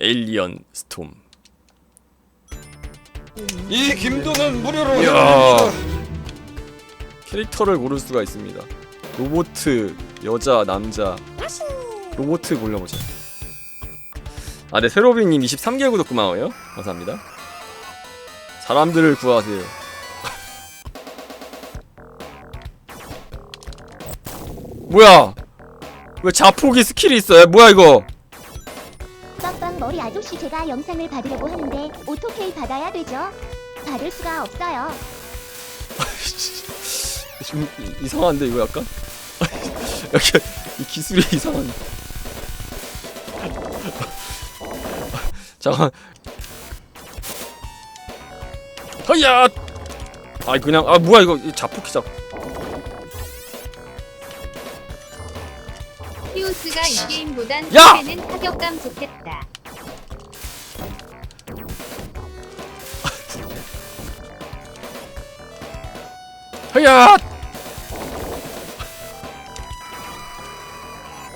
에일리언 스톰. 이 김도는 무료로 이야. 해드립니다. 캐릭터를 고를 수가 있습니다. 로보트, 여자, 남자. 로보트 골라보자. 아, 네, 세로비님 23개월 구독 고마워요. 감사합니다. 사람들을 구하세요. 뭐야? 왜 자폭이 스킬이 있어요? 뭐야 이거? 머리 아저씨 제가 영상을 받으려고 하는데 오토케이 받아야 되죠? 받을 수가 없어요. 좀 이- 이상한데 이거 약간? 약간 이 기술이 이상한데. 잠깐. 허야. 아 그냥 아 뭐야 이거 자폭기 잡. 히오스가 이 게임보단 야! 는 타격감 좋겠다. 허야.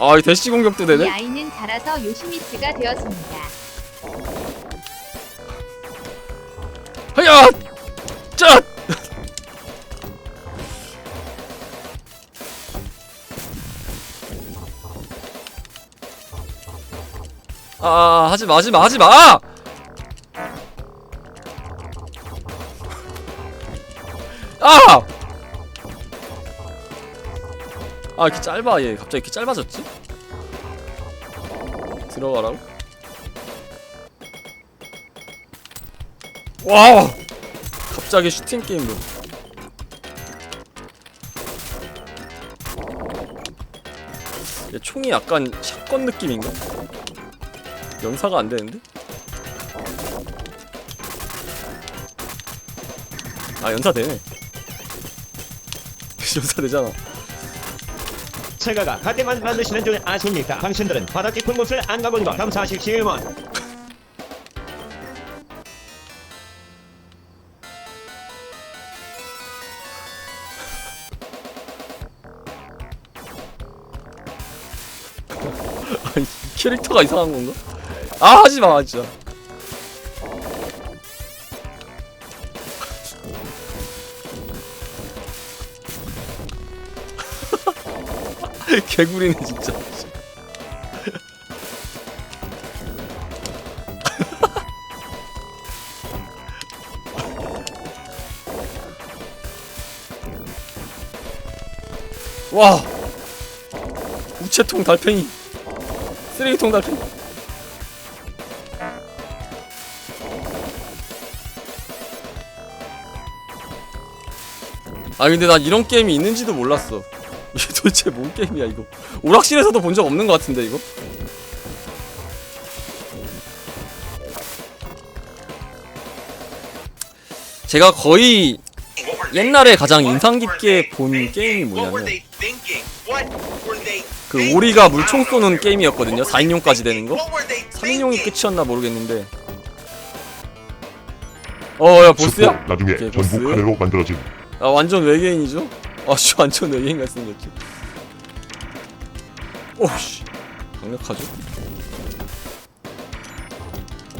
아, 이 대시 공격도 이 되네. 아이는 자라서 요시미츠가 되었습니다. 허야. 짠. 아, 하지 마, 하지 마, 하지 마. 아! 아, 이렇게 짧아, 얘. 갑자기 이렇게 짧아졌지? 들어가라고? 와! 갑자기 슈팅 게임으로. 얘 총이 약간 샷건 느낌인가? 연사가 안 되는데? 아 연사 되네. 연사 되잖아. 제가가 가게만 만드시는 줄 아십니까? 당신들은 바다 깊은 곳을 안 가본 거 감사하십시오만. 아니 캐릭터가 이상한 건가? 아 하지 마 진짜. 개구리네 진짜. 와. 우체통 달팽이. 쓰레기통 달팽이. 아 근데 난 이런 게임이 있는지도 몰랐어 이게 도대체 뭔 게임이야 이거 오락실에서도 본 적 없는 것 같은데 이거 제가 거의 옛날에 가장 인상 깊게 본 게임이 뭐냐면 그 오리가 물총 쏘는 게임이었거든요 4인용까지 되는 거 3인용이 끝이었나 모르겠는데 어야 보스야? 나중에 오케이, 전부 보스. 카레로 만들어진 아 완전 외계인이죠? 아씨 완전 외계인 같이 생겼지 오씨 강력하죠?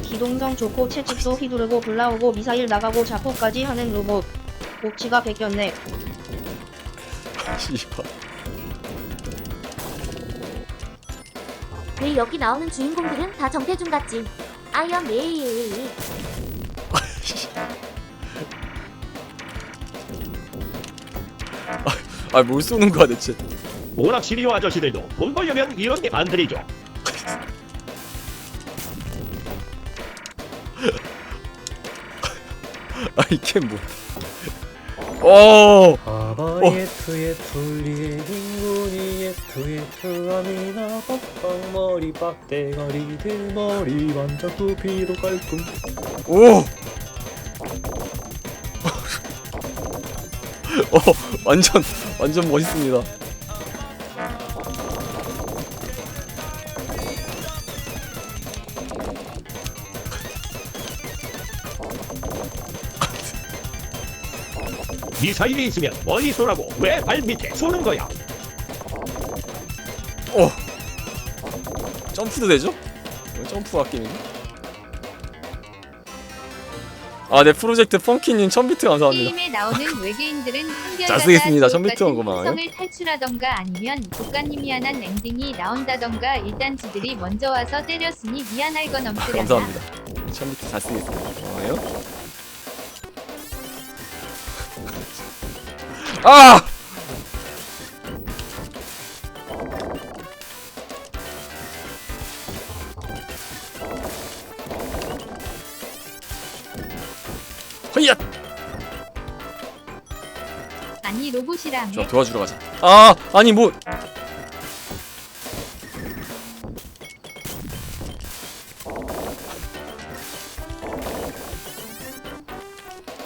기동성 좋고 채찍도 휘두르고 불나오고 미사일 나가고 자포까지 하는 로봇. 복치가 베꼈네. 씨발 왜 여기 나오는 주인공들은 다 정태준 같지? 아이언 메이. 아 뭘 쏘는 거야 대체 오락실이요 아저씨들도 돈 벌려면 이런 게 만들이죠. 아 이게 뭐 어. 아바 예투예 툴리에 닝구니에 투예 투아미나 빡빡 머리 빡대가리 대머리 반짝 두피로 깔끔 오! 어, 완전, 완전 멋있습니다. 미사일이 있으면 멀리 쏘라고 왜 발 밑에 쏘는 거야? 어! 점프도 되죠? 점프가 게임이네 아 네 프로젝트 펑키님 1000비트 감사합니다 게임에 나오는 외계인들은 잘 쓰겠습니다. 선비트 온 거만. 성을 탈출하던가 아니면 국가님이 한한 엔딩이 나온다던가 일단 지들이 먼저 와서 때렸으니 미안할 건 없으려나 감사합니다 1000비트 잘 쓰겠습니다 고마워요 아! 허이야! 아니 로봇이라며 좋아 도와주러 가자. 아 아니 뭐.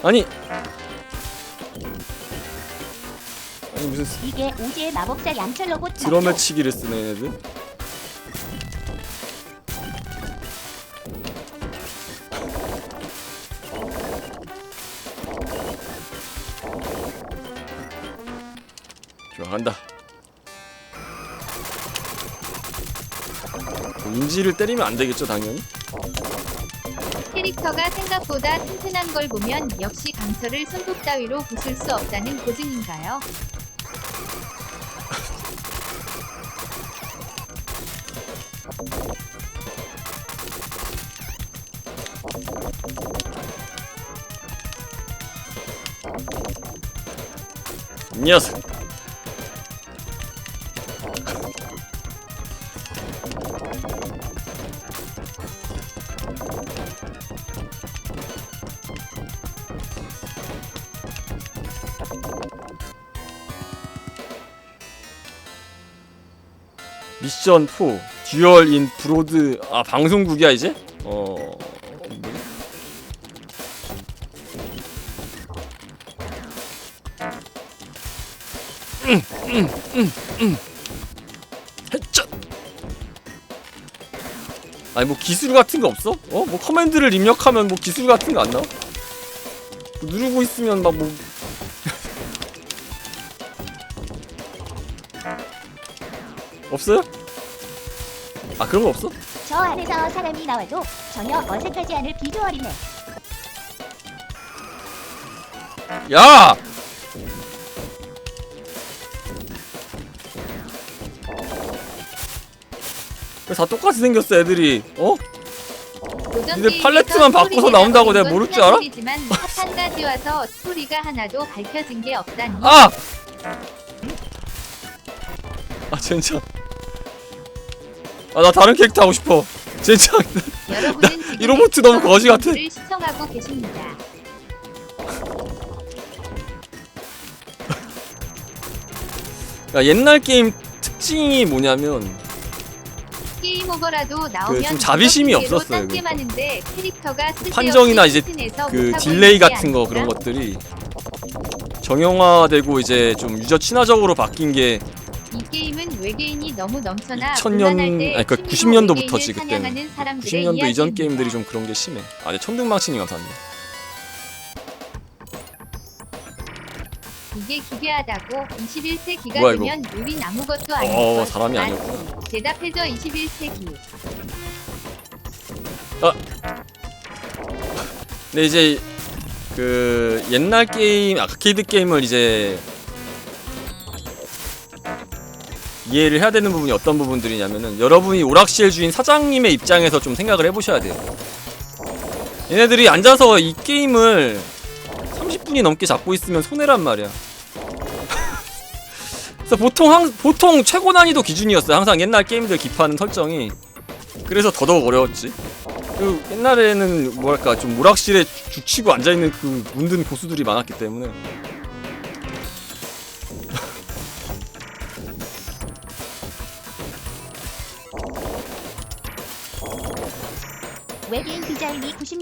아니. 아니 무슨 스- 이게 오지의 마법사 양철 로봇 드럼에? 치기를 쓰네 얘네들 좋아 간다. 인지를 때리면 안 되겠죠 당연히? 캐릭터가 생각보다 튼튼한 걸 보면 역시 강철을 손톱 따위로 부술 수 없다는 고증인가요? 이 녀석 미션 4 듀얼 인 브로드 아 방송국이야 이제? 어... 뭐지? 헤짜 아니 뭐 기술 같은 거 없어? 어? 뭐 커맨드를 입력하면 뭐 기술 같은 거 안 나와? 뭐 누르고 있으면 막뭐 없어요? 아 그런 거 없어? 저 안에서 사람이 나와도 전혀 어색하지 않을 비주얼이네. 야! 왜 다 똑같이 생겼어 애들이 어? 게임에서 팔레트만 바꿔서 나온다고 내가 모를 건줄 알아? 사실이지만 한 가지 와서 스토리가 하나도 밝혀진 게 없다니 아! 아 젠장 아 나 다른 캐릭터 하고 싶어 젠장 여러분은 이 로봇 너무 거지 같아. 를 시청하고 계십니다. 야, 옛날 게임 특징이 뭐냐면 게임 오버라도 나오면 좀 자비심이 없었어요, 딴게 그러니까. 많은데 캐릭터가 쓸데없이 판정이나 이제 그 못하고 딜레이 있는 게 같은 거? 그런 것들이 정형화되고 이제 좀 유저 친화적으로 바뀐 게 이 게임은 외계인이 너무 넘쳐나 2000년 곤란할 때 아니 그 취미로 90년도부터지 외계인을 그때는 사냥하는 사람들의 90년도 이전. 게임들이 좀 그런 게 심해 아네 천둥망치님 감사합니다 이게 기괴하다고 21세기가 뭐야, 이거? 되면 우린 아무것도 아닐 어 것. 사람이 난 아니었구나 대답해줘 21세기 근데 이제 그 옛날 게임 아케이드 게임을 이제 이해를 해야 되는 부분이 어떤 부분들이냐면은 여러분이 오락실 주인 사장님의 입장에서 좀 생각을 해보셔야 돼요. 얘네들이 앉아서 이 게임을 30분이 넘게 잡고 있으면 손해란 말이야. 그래서 보통 항, 보통 최고 난이도 기준이었어요. 항상 옛날 게임들 기파는 설정이. 그래서 더더욱 어려웠지. 그 옛날에는 뭐랄까 좀 오락실에 죽치고 앉아 있는 그 문든 고수들이 많았기 때문에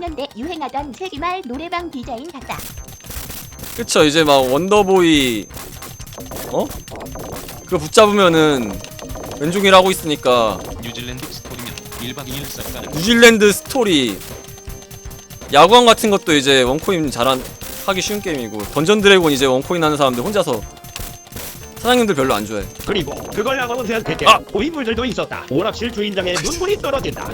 80년대 유행하던 세기말 노래방 디자인 같다. 그쵸 이제 막 원더보이 어? 그거 붙잡으면은 왼종일 하고 있으니까 뉴질랜드 스토리면 1박 2일 싹가는 뉴질랜드 스토리 야구왕 같은 것도 이제 원코인 잘한 하기 쉬운 게임이고 던전 드래곤 이제 원코인 하는 사람들 혼자서 사장님들 별로 안 좋아해 그리고 그걸 하고는 생각할게 아! 아! 고인물들도 있었다 오락실 주인장의 눈물이 떨어진다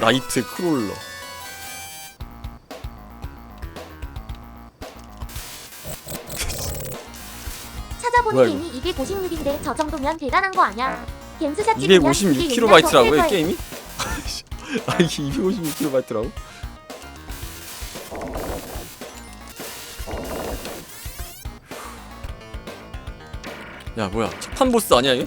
나이트 크롤러 찾아보니 뭐야, 게임이 256인데 저 정도면 대단한 거 아냐? 갬스샷 찍으면 256kb라고요 이이 게임이? 아 이게 256kb라고? 야 뭐야 첫판 보스 아니야 이게?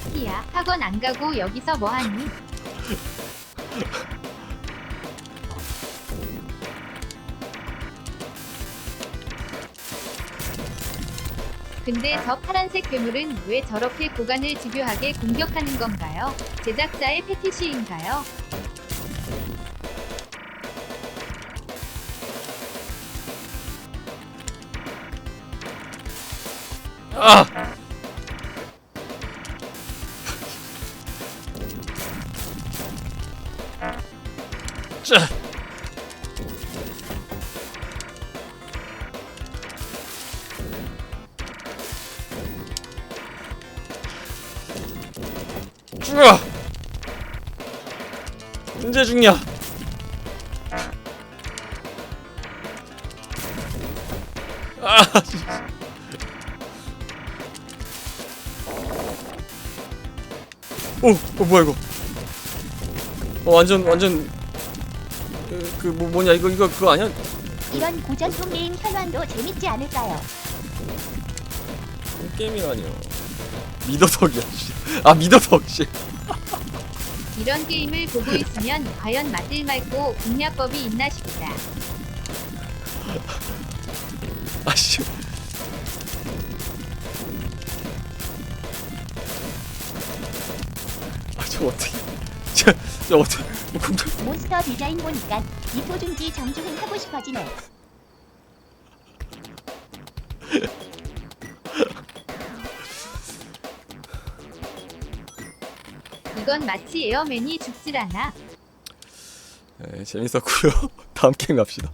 새끼야 학원 안 가고 여기서 뭐 하니? 근데 저 파란색 괴물은 왜 저렇게 구간을 집요하게 공격하는 건가요? 제작자의 패티시인가요? 아! 자. 죽어! 언제 죽냐? 아. 오, 어 뭐야 이거? 어 완전 완전 그 뭐 뭐냐 이거 이거 그거 아니야? 이런 고전송 게임 현황도 재밌지 않을까요? 게임이라니요. 미더덕이야. 씨. 아 미더덕 씨. 이런 게임을 보고 있으면 과연 맞을 말고 공략법이 있나 싶다. 아씨. 아저 어떻게? 저, 저 어떻게? 뭐 공격? 몬스터 디자인 보니까 이토준지 정주행 하고 싶어지네. 이건 마치 에어맨이 죽질 않아. 네, 재밌었고요. 다음 게임 갑시다.